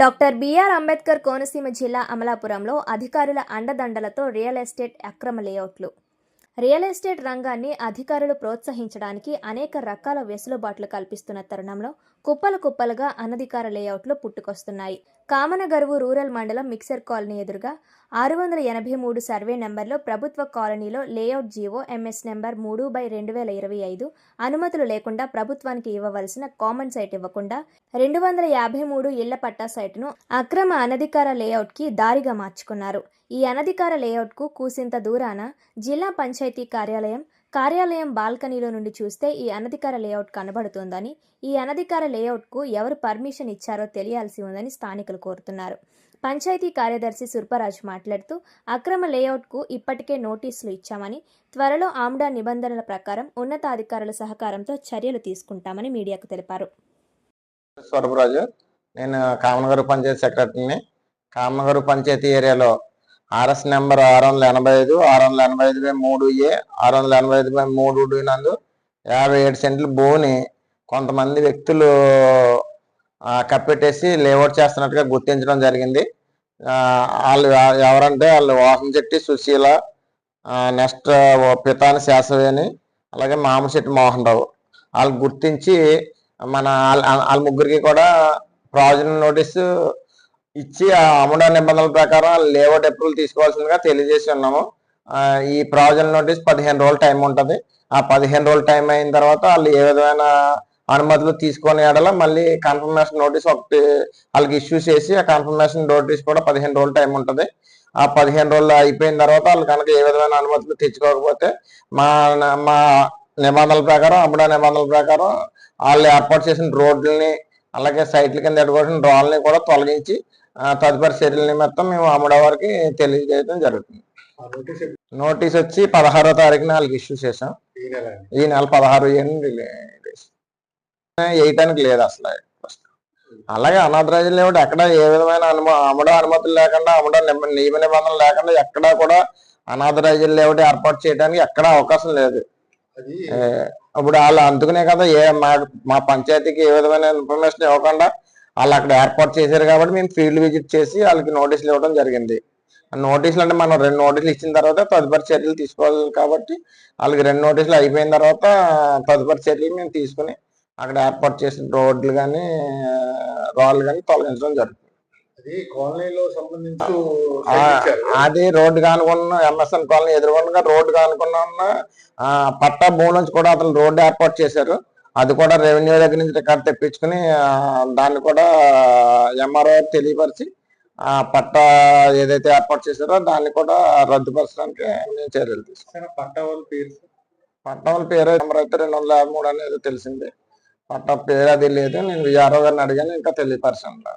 Doctor BR Ambedkar Konaseema జిల్లా అమలాపురంలో అధికారుల అండదండలతో రియల్ ఎస్టేట్ అక్రమ లేఅవుట్లు. రియల్ ఎస్టేట్ రంగాన్ని అధికారులు ప్రోత్సహించడానికి అనేక రకాల వెసులుబాట్లు కల్పిస్తున్న తరుణంలో కుప్పలు కుప్పలుగా అనధికార లేఅవుట్లు పుట్టుకొస్తున్నాయి. కామనగరువు రూరల్ మండలం మిక్సర్ కాలనీ ఎదురుగా ఆరు వందల ఎనభై మూడు సర్వే నెంబర్లో ప్రభుత్వ కాలనీలో లేఅవుట్ జీవో ఎంఎస్ నెంబర్ మూడు బై రెండు వేల ఇరవై ఐదు అనుమతులు లేకుండా ప్రభుత్వానికి ఇవ్వవలసిన కామన్ సైట్ ఇవ్వకుండా రెండు వందల యాభై మూడు ఇళ్ళ పట్టా సైటును అక్రమ అనధికార లేఅవుట్కి దారిగా మార్చుకున్నారు. ఈ అనధికార లేఅవుట్కు కూసింత దూరాన జిల్లా పంచాయతీ కార్యాలయం కార్యాలయం బాల్కనీలో నుండి చూస్తే ఈ అనధికార లేఅవుట్ కనబడుతోందని ఈ అనధికార లేఅవుట్కు ఎవరు పర్మిషన్ ఇచ్చారో తెలియాల్సి ఉందని స్థానికులు కోరుతున్నారు. పంచాయతీ కార్యదర్శి సుర్పరాజు మాట్లాడుతూ అక్రమ లేఅవుట్కు ఇప్పటికే నోటీసులు ఇచ్చామని త్వరలో ఆమ్డా నిబంధనల ప్రకారం ఉన్నతాధికారుల సహకారంతో చర్యలు తీసుకుంటామని మీడియాకు తెలిపారు. నేను కామనగరు పంచాయతీ సెక్రటరీని. కామనగరు పంచాయతీ ఏరియాలో ఆర్ఎస్ నెంబర్ ఆరు వందల ఎనభై ఐదు ఆరు వందల ఎనభై ఐదు బై మూడు ఏ ఆరు వందల ఎనభై ఐదు బై మూడు నందు యాభై ఏడు సెంట్లు భూమిని కొంతమంది వ్యక్తులు కప్పెట్టేసి లేఅవుట్ చేస్తున్నట్టుగా గుర్తించడం జరిగింది. వాళ్ళు ఎవరంటే వాళ్ళు వాసన చెట్టి సుశీల నెక్స్ట్ పితాని శాసవేని అలాగే మామశెట్టి మోహన్ రావు. వాళ్ళు గుర్తించి మన వాళ్ళ ముగ్గురికి కూడా ప్రాజెక్ట్ నోటీసు ఇచ్చి ఆ అమౌంట్ నిబంధనల ప్రకారం లేఅవుట్ అప్రూవల్ తీసుకోవాల్సిందిగా తెలియజేసి ఉన్నాము. ఈ ప్రావిజన్ నోటీస్ పదిహేను రోజులు టైం ఉంటుంది. ఆ పదిహేను రోజులు టైం అయిన తర్వాత వాళ్ళు ఏ విధమైన అనుమతులు తీసుకొని ఎడల మళ్ళీ కన్ఫర్మేషన్ నోటీస్ ఒకటి వాళ్ళకి ఇష్యూ చేసి ఆ కన్ఫర్మేషన్ నోటీస్ కూడా పదిహేను రోజులు టైం ఉంటుంది. ఆ పదిహేను రోజులు అయిపోయిన తర్వాత వాళ్ళు కనుక ఏ విధమైన అనుమతులు తెచ్చుకోకపోతే మా మా నిబంధనల ప్రకారం అమ్మడా నిబంధనల ప్రకారం వాళ్ళు ఏర్పాటు చేసిన రోడ్లని అలాగే సైట్ల కింద ఎట్టుకోవాల్సిన రాళ్ళని కూడా తొలగించి తదుపరి చర్యల నిమిత్తం మేము అమ్మడవారికి తెలియజేయడం జరుగుతుంది. నోటీస్ వచ్చి పదహారో తారీఖున వాళ్ళకి ఇష్యూ చేసాం ఈ నెల పదహారు వేయటానికి లేదు అసలు. అలాగే అనాథరాజు లేవుడు ఎక్కడ ఏ విధమైన అనుమ అమ్మడం అనుమతులు లేకుండా అమ్మడం నియమ నిబంధనలు లేకుండా ఎక్కడా కూడా అనాథరాజు లేవుడు ఏర్పాటు చేయడానికి ఎక్కడా అవకాశం లేదు. ఇప్పుడు వాళ్ళు అందుకునే కదా ఏ మా మా పంచాయతీకి ఏ విధమైన ఇన్ఫర్మేషన్ ఇవ్వకుండా వాళ్ళు అక్కడ ఏర్పాటు చేశారు కాబట్టి మేము ఫీల్డ్ విజిట్ చేసి వాళ్ళకి నోటీసులు ఇవ్వడం జరిగింది. నోటీసులు అంటే మనం రెండు నోటీసులు ఇచ్చిన తర్వాత తదుపరి చర్యలు తీసుకోవాలి కాబట్టి వాళ్ళకి రెండు నోటీసులు అయిపోయిన తర్వాత తదుపరి చర్యలు మేము తీసుకుని అక్కడ ఏర్పాటు చేసిన రోడ్లు కానీ రాళ్ళు కానీ తొలగించడం జరుగుతుంది. అది రోడ్డు కానుకున్న ఎంఎస్ఎన్ కాలనీ ఎదురుకుండా రోడ్డు కానుకున్న ఉన్న, ఆ, పట్టా భూమి నుంచి కూడా అతను రోడ్డు ఏర్పాటు చేశారు. అది కూడా రెవెన్యూ దగ్గర నుంచి రికార్డు తెప్పించుకుని దాన్ని కూడా ఎంఆర్ఓ తెలియపరిచి ఆ పట్టా ఏదైతే ఏర్పాటు చేశారో దాన్ని కూడా రద్దుపరచడానికి మేము చర్యలు తీసుకున్నాం. పట్టా వాళ్ళ పేరు పట్టా వాళ్ళ పేరు నెంబర్ అయితే రెండు వందల యాభై మూడు అనేది తెలిసింది. పట్టా పేరు అది లేదు నేను విఆర్ఓ గారిని అడిగాను ఇంకా తెలియపరచండి.